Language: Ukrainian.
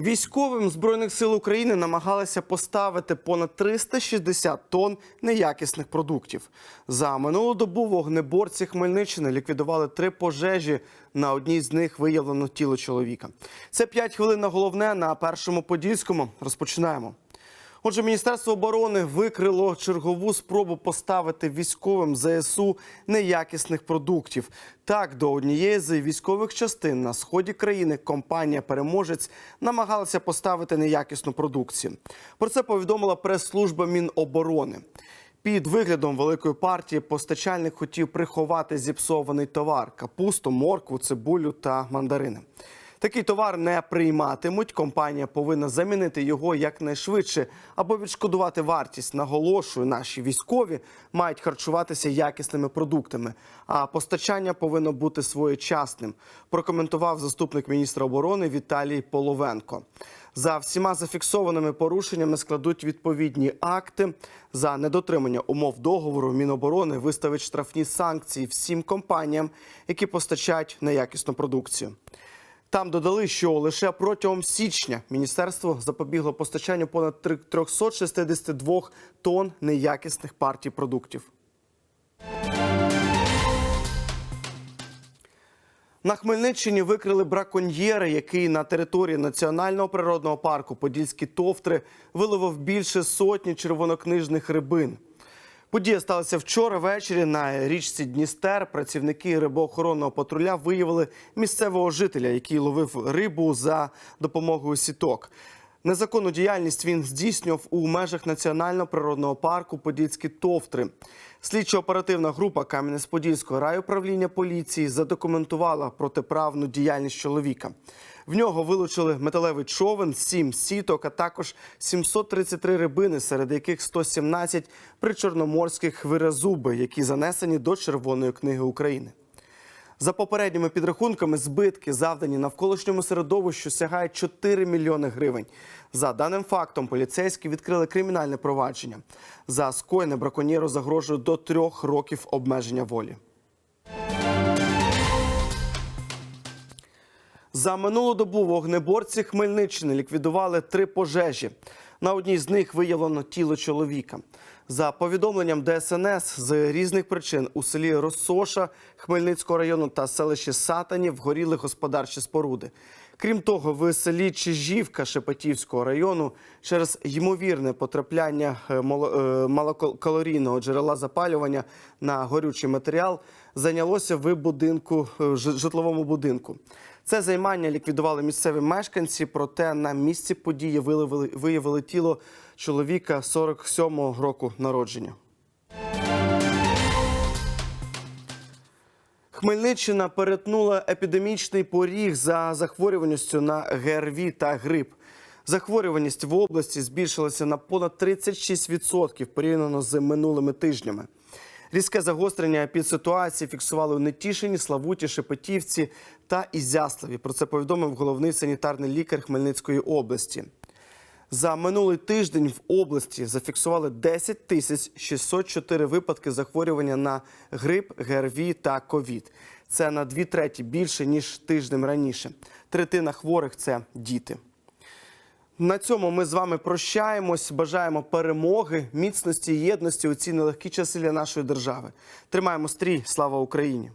Військовим збройних сил України намагалися поставити понад 360 тонн неякісних продуктів. За минулу добу вогнеборці Хмельниччини ліквідували три пожежі. На одній з них виявлено тіло чоловіка. Це 5 хвилин на головне на першому подільському. Розпочинаємо. Отже, Міністерство оборони викрило чергову спробу поставити військовим ЗСУ неякісних продуктів. Так, до однієї з військових частин на сході країни компанія Переможець намагалася поставити неякісну продукцію. Про це повідомила прес-служба Міноборони. Під виглядом великої партії постачальник хотів приховати зіпсований товар: капусту, моркву, цибулю та мандарини. Такий товар не прийматимуть. Компанія повинна замінити його якнайшвидше або відшкодувати вартість. Наголошую, наші військові мають харчуватися якісними продуктами, а постачання повинно бути своєчасним. Прокоментував заступник міністра оборони Віталій Половенко. За всіма зафіксованими порушеннями складуть відповідні акти. За недотримання умов договору Міноборони виставить штрафні санкції всім компаніям, які постачають неякісну продукцію. Там додали, що лише протягом січня міністерство запобігло постачанню понад 362 тонн неякісних партій продуктів. На Хмельниччині викрили браконьєра, який на території національного природного парку Подільські товтри виловив більше сотні червонокнижних рибин. Подія сталася вчора ввечері на річці Дністер. Працівники рибоохоронного патруля виявили місцевого жителя, який ловив рибу за допомогою сіток. Незаконну діяльність він здійснював у межах національного природного парку Подільські товтри. Слідчо-оперативна група Кам'янець-Подільського райуправління поліції задокументувала протиправну діяльність чоловіка. В нього вилучили металевий човен, 7 сіток, а також 733 рибини, серед яких 117 причорноморських виразуби, які занесені до Червоної книги України. За попередніми підрахунками, збитки, завдані навколишньому середовищу, сягають 4 мільйони гривень. За даним фактом, поліцейські відкрили кримінальне провадження. За скоєне браконьєру загрожує до трьох років обмеження волі. За минулу добу вогнеборці Хмельниччини ліквідували три пожежі. На одній з них виявлено тіло чоловіка. За повідомленням ДСНС з різних причин у селі Росоша Хмельницького району та селищі Сатанів горіли господарчі споруди. Крім того, в селі Чижівка Шепетівського району через ймовірне потрапляння е, е, малокалорійного джерела запалювання на горючий матеріал зайнялося в будинку е, житловому будинку. Це займання ліквідували місцеві мешканці, проте на місці події виявили, виявили тіло чоловіка 47-го року народження. Хмельниччина перетнула епідемічний поріг за захворюваністю на ГРВІ та грип. Захворюваність в області збільшилася на понад 36% порівняно з минулими тижнями. Різке загострення епідситуації фіксували у Нетішині, Славуті, Шепетівці та Ізяславі. Про це повідомив головний санітарний лікар Хмельницької області. За минулий тиждень в області зафіксували 10 тисяч 604 випадки захворювання на грип, ГРВІ та ковід. Це на дві треті більше ніж тижнем раніше. Третина хворих це діти. На цьому ми з вами прощаємось. Бажаємо перемоги, міцності єдності у ці нелегкі часи для нашої держави. Тримаємо стрій. Слава Україні!